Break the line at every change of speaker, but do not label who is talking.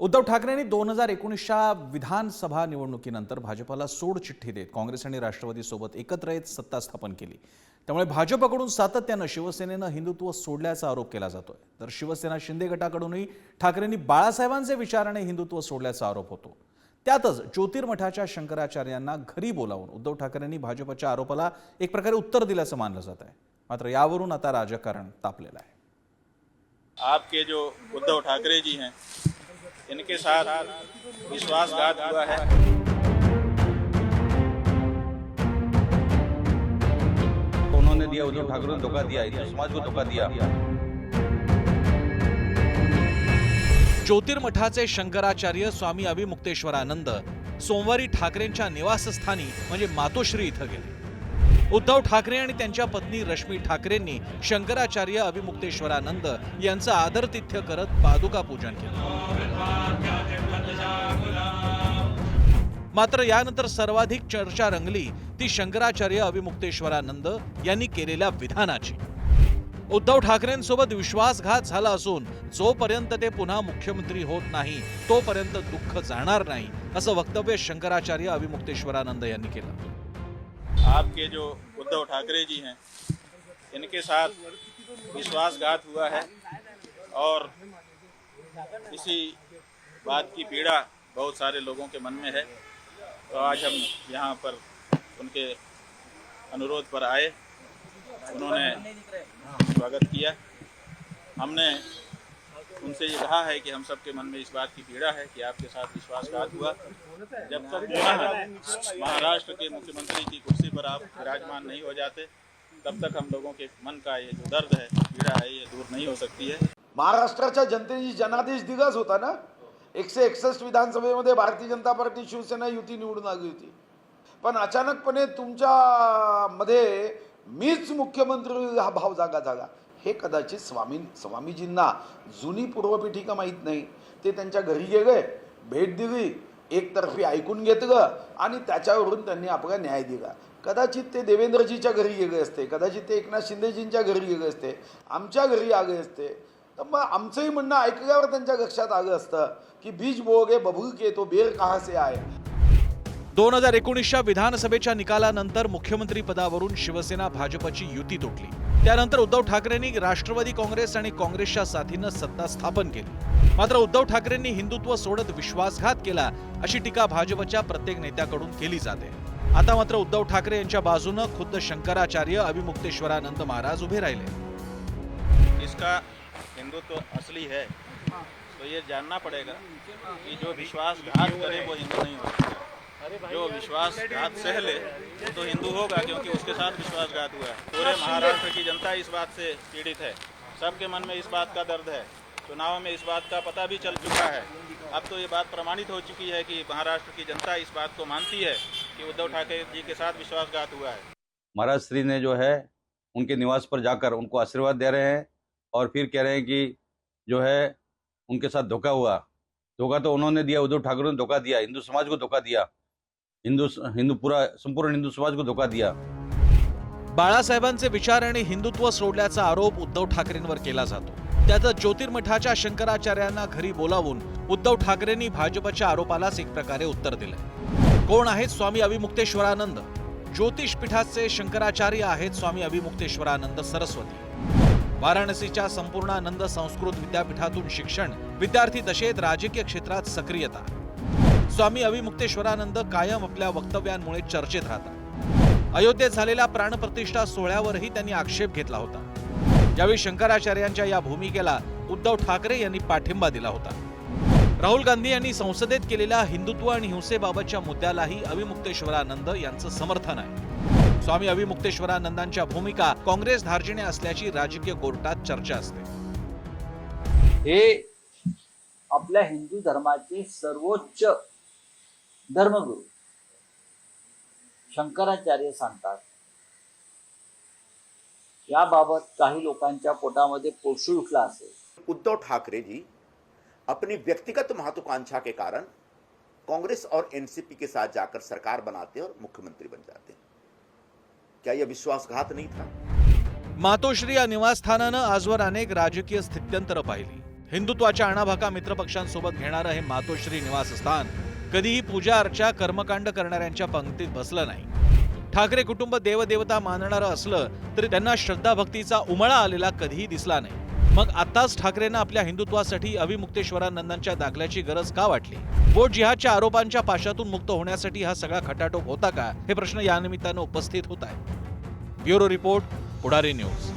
उद्धव ठाकरेंनी दोन हजार एकोणीसच्या विधानसभा निवडणुकीनंतर भाजपाला सोड चिठ्ठी देत काँग्रेस आणि राष्ट्रवादीसोबत एकत्र येत सत्ता स्थापन केली. त्यामुळे भाजपकडून सातत्यानं शिवसेनेनं हिंदुत्व सोडल्याचा आरोप केला जातोय. तर शिवसेना शिंदे गटाकडूनही ठाकरेंनी बाळासाहेबांचे विचाराने हिंदुत्व सोडल्याचा आरोप होतो. त्यातच ज्योतिर्मठाच्या शंकराचार्यांना घरी बोलावून उद्धव ठाकरेंनी भाजपच्या आरोपाला एक प्रकारे उत्तर दिल्याचं मानलं जात आहे. मात्र यावरून आता राजकारण तापलेलं आहे.
आपके जो उद्धव ठाकरे जी हैं इनके साथ विश्वासघात हुआ है।
उन्होंने दिया उद्धव ठाकरे ने धोखा दिया समाज को धोखा दिया।
ज्योतिर्मठाचे शंकराचार्य स्वामी अभिमुक्तेश्वरानंद सोमवारी ठाकरेंच्या निवासस्थानी म्हणजे मातोश्री इथं गेले. उद्धव ठाकरे आणि त्यांच्या पत्नी रश्मी ठाकरेंनी शंकराचार्य अभिमुक्तेश्वरानंद यांचं आदरतिथ्य करत पादुका पूजन केलं. मात्र यानंतर सर्वाधिक चर्चा रंगली ती शंकराचार्य अभिमुक्तेश्वरानंद यांनी केलेल्या विधानाची. उद्धव ठाकरेंसोबत विश्वासघात झाला असून जोपर्यंत ते पुन्हा मुख्यमंत्री होत नाही तोपर्यंत दुःख जाणार नाही असं वक्तव्य शंकराचार्य अभिमुक्तेश्वरानंद यांनी केलं.
आपके जो उद्धव ठाकरे जी हैं, इनके साथ विश्वासघात हुआ है और इसी बात की पीड़ा बहुत सारे लोगों के मन में है। तो आज हम यहाँ पर उनके अनुरोध पर आए। उन्होंने स्वागत किया। हमने उनसे ये कहा है कि हम सबके मन में इस बात की पीड़ा है कि आपके साथ विश्वासघात हुआ। जब तक महाराष्ट्र के मुख्यमंत्री की कुर्सी पर आप विराजमान नहीं हो जाते तब तक हम लोगों के मन का ये जो दर्द है पीड़ा है ये दूर नहीं हो सकती है।
महाराष्ट्राच्या जनतेची जनादेश दिलाच होता ना? एकशे एकसष्ट विधानसभेमध्ये भारतीय जनता पार्टी शिवसेना युती निवडून आली होती. पण अचानकपणे तुमच्या मध्ये मीच मुख्यमंत्री हा भाव जागा झाला. हे कदाचित स्वामी स्वामीजींना जुनी पूर्वपीठिका माहीत नाही? ते त्यांच्या घरी गेले भेट दिली एकतर्फी ऐकून घेतलं आणि त्याच्यावरून त्यांनी आपला न्याय दिला. कदाचित ते देवेंद्रजीच्या घरी गेले असते कदाचित ते एकनाथ शिंदेजींच्या घरी गेले असते आमच्या घरी आले असते. तर मग आमचंही म्हणणं ऐकल्यावर त्यांच्या लक्षात आलं असतं की बीज बोगे बबुल के तो बेर कहा से आहे?
दोन हजार एकोणीसच्या विधानसभेच्या निकालानंतर मुख्यमंत्री पदावरून शिवसेना भाजपची युती तुटली. त्यानंतर उद्धव ठाकरेंनी राष्ट्रवादी काँग्रेस आणि काँग्रेसच्या साथीनं सत्ता स्थापन केली. मात्र उद्धव ठाकरेंनी हिंदुत्व सोडत विश्वासघात केला अशी टीका भाजपच्या प्रत्येक नेत्याकडून केली जाते. आता मात्र उद्धव ठाकरे यांच्या बाजूनं खुद्द शंकराचार्य अभिमुक्तेश्वरानंद महाराज उभे राहिले.
इसका हिंदुत्व असली है तो ये जानना पड़ेगा कि जो विश्वासघात करे वो हिंदू नहीं हो सकता। जो विश्वासघात सह ले वो तो हिंदू होगा क्योंकि उसके साथ विश्वासघात हुआ है। पूरे महाराष्ट्र की जनता इस बात से पीड़ित है। सबके मन में इस बात का दर्द है। चुनाव में इस बात का पता भी चल चुका है। अब तो ये बात प्रमाणित हो चुकी है कि महाराष्ट्र की जनता इस बात को मानती है कि उद्धव ठाकरे जी के साथ विश्वासघात हुआ है।
महाराज श्री ने जो है उनके निवास पर जाकर उनको आशीर्वाद दे रहे हैं और फिर कह रहे हैं कि जो है उनके साथ धोखा हुआ। धोखा तो उन्होंने दिया उद्धव ठाकरे ने धोखा दिया हिंदू समाज को धोखा दिया। हिंदू हिंदू पूरा संपूर्ण हिंदू समाज को धोखा दिया.
बाळासाहेबांचे विचार आणि हिंदुत्व सोडल्याचा आरोप उद्धव ठाकरेंवर केला जातो. त्यातच ज्योतिर्मठाच्या शंकराचार्यांना घरी बोलावून उद्धव ठाकरेंनी भाजपच्या आरोपालाच एक प्रकारे उत्तर दिलंय. कोण आहेत स्वामी अभिमुक्तेश्वरानंद? ज्योतिष पीठाचे शंकराचार्य आहेत स्वामी अभिमुक्तेश्वरानंद सरस्वती. वाराणसीच्या संपूर्णानंद संस्कृत विद्यापीठातून शिक्षण विद्यार्थी दशेत राजकीय क्षेत्रात सक्रियता. स्वामी अविमुक्तेश्वरानंद कायम आपल्या वक्तव्यांमुळे चर्चेत राहतात. अयोध्येत झालेल्या प्राणप्रतिष्ठा सोहळ्यावरही त्यांनी आक्षेप घेतला होता. यावेळी शंकराचार्यांच्या या भूमिकेला उद्धव ठाकरे यांनी पाठिंबा दिला होता. राहुल गांधी यांनी संसदेत केलेल्या हिंदुत्व आणि हिंसेबाबतच्या मुद्द्यालाही अविमुक्तेश्वरानंद यांचं समर्थन आहे. स्वामी अभिमुक्तेश्वरानंदांच्या भूमिका काँग्रेस धार्जिणे असल्याची राजकीय कोर्टात चर्चा असते.
हे आपल्या हिंदू धर्माचे सर्वोच्च धर्मगुरू. शंकराचार्य सांगतात याबाबत काही लोकांच्या पोटामध्ये पोळसू उठला असेल.
उद्धव ठाकरे जी अपनी व्यक्तिगत महत्वाकांक्षा के कारण कांग्रेस और एनसीपी के साथ जाकर सरकार बनाते और मुख्यमंत्री बन जाते क्या यह विश्वासघात नहीं था?
मातोश्री या निवासस्थानानं आजवर अनेक राजकीय स्थित्यंतरं पाहिली. हिंदुत्वाच्या अणाभाका मित्रपक्षांसोबत घेणारं हे मातोश्री निवासस्थान कधीही पूजा अर्चा कर्मकांड करणाऱ्यांच्या पंक्तीत बसलं नाही. ठाकरे कुटुंब देवदेवता मानणारं असलं तरी त्यांना श्रद्धाभक्तीचा उमळा आलेला कधीही दिसला नाही. मग आताच ठाकरेंना आपल्या हिंदुत्वासाठी अविमुक्तेश्वरानंदांच्या दाखल्याची गरज का वाटली? बोट जिहादच्या आरोपांच्या पाशातून मुक्त होण्यासाठी हा सगळा खटाटोप होता का? हे प्रश्न यानिमित्तानं उपस्थित होत आहे ब्युरो रिपोर्ट पुढारी न्यूज.